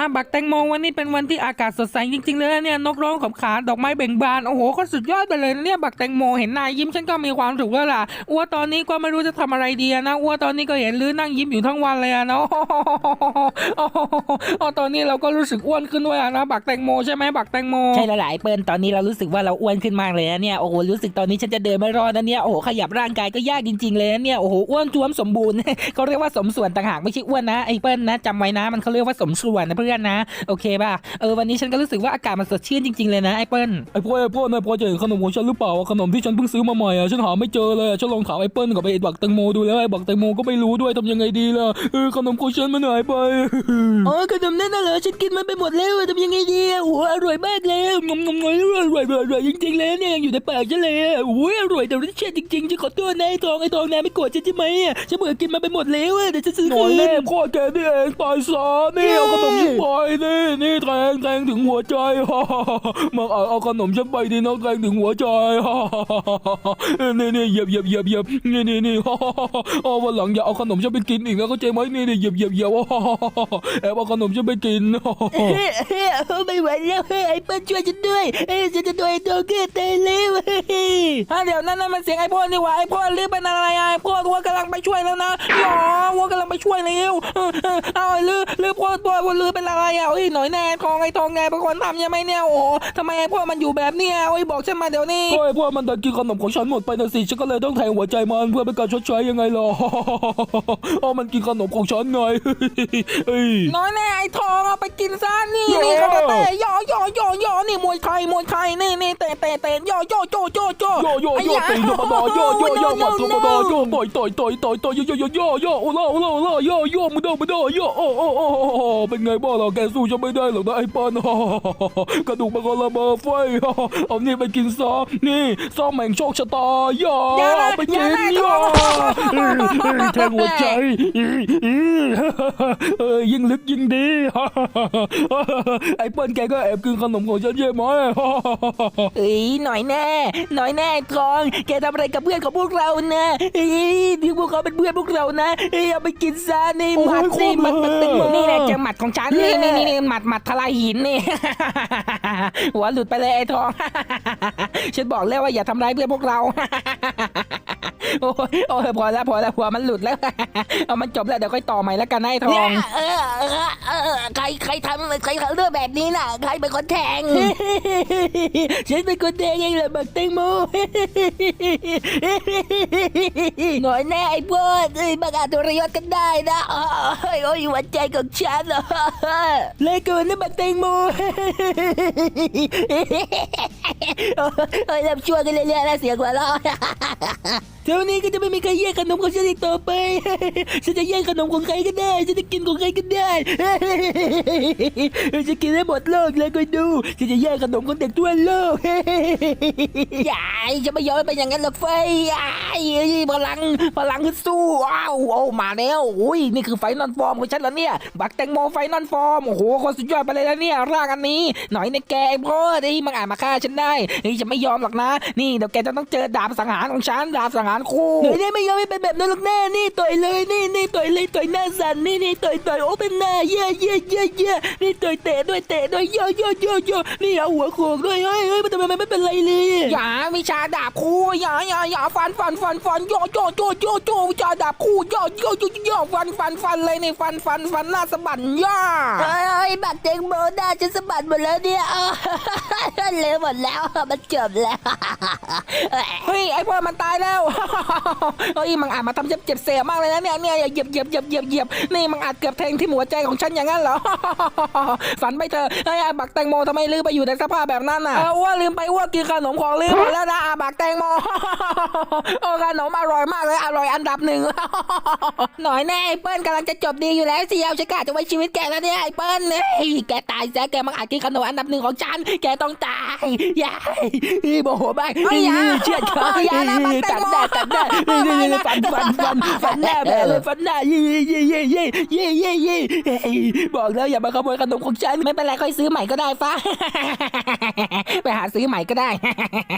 อะบักแตงโมวันนี้เป็นวันที่อากาศสดใสจริงๆเลยเนี่ยนกร้องขบขานดอกไม้เบ่งบานโอ้โหก็สุดยอดไปเลยเนี่ยบักแตงโมเห็นนายยิ้มฉันก็มีความสุขแล้วล่ะอ้วตอนนี้ก็ไม่รู้จะทำอะไรดีนะอ้วตอนนี้ก็เห็นลื้อนั่งยิ้มอยู่ทั้งวันเลยอะเนาะอ๋อตอนนี้เราก็รู้สึกอ้วนขึ้นด้วยอะนะบักแตงโมใช่ไหมบักแตงโมใช่แล้วหลายเปิ้ลตอนนี้เรารู้สึกว่าเราอ้วนขึ้นมากเลยนะเนี่ยโอ้โหรู้สึกตอนนี้ฉันจะเดินไม่รอดนะเนี่ยโอ้โหขยับร่างกายก็ยากจริง ๆเลยนะเนี่ยโอ้โหอ้วนจ้วมสมบูรณ์เขาเรียกว่าสมส่วนต่างหากไม่ใช่อ้วนนะไอ้เปิ้ลนะจำไว้นะมันเขาเรียกว่าสมส่วนนะเพื่อนนะ โอเคป่ะ เออวันนี้ฉันก็รู้สึกว่าอากาศมันสดชื่นจริงๆเลยนะไอ้เปิ้ลไอ้พ่อไอ้พ่อนายพอจะเห็นขนมของฉันหรือเปล่าขนมที่ฉันเพิ่งซื้อมาใหม่อะฉันหาไม่เจอเลยอะฉันลองถามไอ้เปิ้ลกับไอ้บักแตงโมดูแล้วไอ้บักแตงโมก็ไม่รู้ด้วยทำยังไงดีล่ะเออขนมของฉันมันหายไปอ๋อขนมนั่นน่ะเหรอฉันกินมันไปหมดแล้วทำยังไงดีโอ้โหอร่อยมากเลยงมงมงอร่อยอร่อยอร่อยจริงๆเลยเนี่ยยังอยู่ในปากฉันเลยโอ้ยอร่อยแต่รสชาติจริงๆฉันขอโทษนะไอ้ทองไอ้ทองนะไม่โกรธฉันใช่ไหมอะฉันเบื่อกินมันไปหมดแล้วอะเดี๋ยวจะซื้อหน่คือยนแน่พ่อแกนี่เองตายซะนี่เอาขนมฉันไปนี่นี่แทงแทงถึงหัวใจมาเอาเอาขนมฉันไปดีนะแทงถึงหัวใจนี่นี่เหยียบเหยียบเหยียบเหยียบนี่นี่นี่เอาวันหลังอย่าเอาขนมฉันไปกินอีกนะเข้าใจไหมนี่นี่เหยียบเหยียบเหยียบแอบเอาขนมฉันไปกินเฮ้ยเฮ้ยไม่ไหวแล้วเฮ้ยไอ้เปิ้ลช่วยฉันด้วยเฮ้ยฉันจะโดนไอ้ทองเกิดตายแล้วเฮ้ยฮะเดี๋ยวนั่นนั่นมันเสียงไอ้พ่อนี่หว่าไอ้พ่อลือเป็นอะไรอะไอ้พ่อวัวกำลังไปช่วยแล้วนะหรอวัวกำลังไปช่วยแล้วเออเออเอาไอ้ลือลือพ่อพ่อพ่อลือเป็นอะไรอะเอ้ยหน่อยแน่ทองไอ้ทองไงเป็นคนทำยังไงเนี่ยโอ้โหทำไมไอ้พ่อมันอยู่แบบเนี้ยโอ้ยบอกฉันมาเดี๋ยวนี้ก็ไอ้พวกมันดันกินขนมของฉันหมดไปนะสิฉันก็เลยต้องแทงหัวใจมันเพื่อเป็นการชดใช้ยังไงล่ะเอามันกินขนมของฉันไงเอ้ยน้อยแน่ไอ้ทองเอาไปกินซะนี่โย่นี่เขาเตะเตะย่อย่อย่อย่อนี่มวยไทยมวยไทยนี่นี่เตะเตะเตะย่อย่อโจ โจโจโยโยโยตีธรรมดาโยโยโยหมัดธรรมดาโยต่อยต่อยต่อยต่อยต่อยโยโยโยโยโยโอ้ล่าโอ้ล่าโอ้ล่าโยโยมุดามุดาโยโอ้โอ้โอ้เป็นไงบ้างล่ะแกสู้ฉันไม่ได้หรอกนะไอ้ปานกระดูกมันก็ระเบิดไฟเอานี่ไปกินซะนี่ซ่อมแห่งโชคชะตาย่าอย่านะไปกินอย่านะย่าแทงหัวใจเออยิ่งลึกยิ่งดีไอ้เปิ้ลแกก็แอบกินขนมของฉันใช่ไหมเอ้ยหน่อยแน่หน่อยแน่ทอง แกทำอะไรกับเพื่อนของพวกเรานะเอ้ยที่พวกเขาเป็นเพื่อนพวกเรานะเอ้ยเอาไปกินซะนี่หมัดสิหมัดมันตึงหมดนี่แหละเจอหมัดของฉันนี่นี่นี่นี่หมัดหมัดทลายหินนี่ หัวหลุดไปเลยไอ้ทอง ฉันบอกแล้วว่าอย่าทำร้ายเพื่อนพวกเรา โอ้ยโอ้ยพอแล้วพอแล้วหัวมันหลุดแล้ว เอามันจบแล้วเดี๋ยวค่อยต่อใหม่แล้วกันนะไอ้ทอง เออเออเออใครใครทำใครทำเรื่องแบบนี้น่ะ ใครเป็นคนแทง ฉันเป็นคนแทงเองแหละบักแตงโม หน่อยแน่ไอ้พวกเอ้ยบังอาจทรยศกันได้นะโอ้ยโอ้ยหัวใจของฉันเลยเกินนะบักแตงโมโอ้ยเริ่มชั่วกันเรื่อยๆแล้วเสียงหัวเราะเท่านี้ก็จะไม่มีใครแย่งขนมของฉันอีกต่อไป ฉันจะแย่งขนมของใครก็ได้ ฉันจะกินของใครก็ได้ ฉันกินได้หมดโลกเลยก็ดู ฉันจะแย่งขนมของเด็กทั่วโลกยายจะไม่ยอมให้เป็นอย่างนั้นหรอกเฟยายพลัง พลังสู้ว้าวโอ้มาแล้วอุ้ยนี่คือไฟนอลฟอร์มของฉันแล้วเนี่ย บักแตงโมไฟนอลฟอร์ม โอ้โหคนสุดยอดไปเลยแล้วเนี่ยร่างอันนี้ หน่อยในแกไอ้พ่อที่มันอ่านมาฆ่าฉันได้นี่จะไม่ยอมหรอกนะ นี่เดี๋ยวแกจะต้องเจอดาบสังหารของฉัน ดาบสังหารคู่หน่อยได้ไม่ยอมให้เป็นแบบนั้นหรอกแน่นี่ต่อยเลยนี่นี่ต่อยเลยต่อยหน้าสั่นนี่นี่ต่อยต่อยโอ้เป็นหน้าเย่เย่เย่เย่นี่ต่อยเตะด้วยเตะด้วยโยโยโยโยนี่เอาหัวโขกด้วยเฮ้ยเฮ้ยมันทำไมมันไม่เป็นไรเลยอย่าวิชาดาบคู่อย่าอย่าอย่าฟันฟันฟันฟันโยโยโยโยโยวิชาดาบคู่โยโยโยโยฟันฟันฟันเลยนี่ฟันฟันฟันหน้าสะบัดย่าเฮ้ยบักแตงโมหน้าฉันสะบัดหมดแล้วเนี่ยอ้าวเละหมดแล้วมันจบแล้วเฮ้ยไอ้พวกมันตายแล้วเฮ้ยมันอาจมาทำเจ็บเจ็บเสียมากเลยนะเนี่ยเนี่ยเหยียบเหยียบเหยียบเหยียบเหยียบนี่มันอาจเกือบแทงที่หัวใจของฉันอย่างนั้นเหรอฝันไปเถอะไอ้อาบักแตงโมทำไมลืมไปอยู่ในสภาพแบบนั้นน่ะเอออ้ว่าลืมไปอ้ว่ากินขนมของลืมหมดแล้วนะอาบักแตงโมโอ้ขนมอร่อยมากเลยอร่อยอันดับหนึ่งหน่อยแน่ไอ้เปิ้ลกำลังจะจบดีอยู่แล้วเสียวฉันกะจะไว้ชีวิตแกแล้วเนี่ยไอ้เปิ้ลเฮ้ยแกตายซะแกมังอาจกินขนมอันดับหนึ่งของฉันแกต้องตายอย่าโมโหมากเฮ้ยอย่าเชื่อดเขาอย่านะบักแตตังดโมหน้าตันแน้าฟันฟันฟันฟันหน้าแผลเลยฟันหน้าเย่ยี่ยี่ยี่ยี่ยี่ยี่บอกแล้วอย่ามาขโมยขนมของฉันไม่เป็นไรค่อยซื้อใหม่ก็ได้ฟ้า ไปหาซื้อใหม่ก็ได้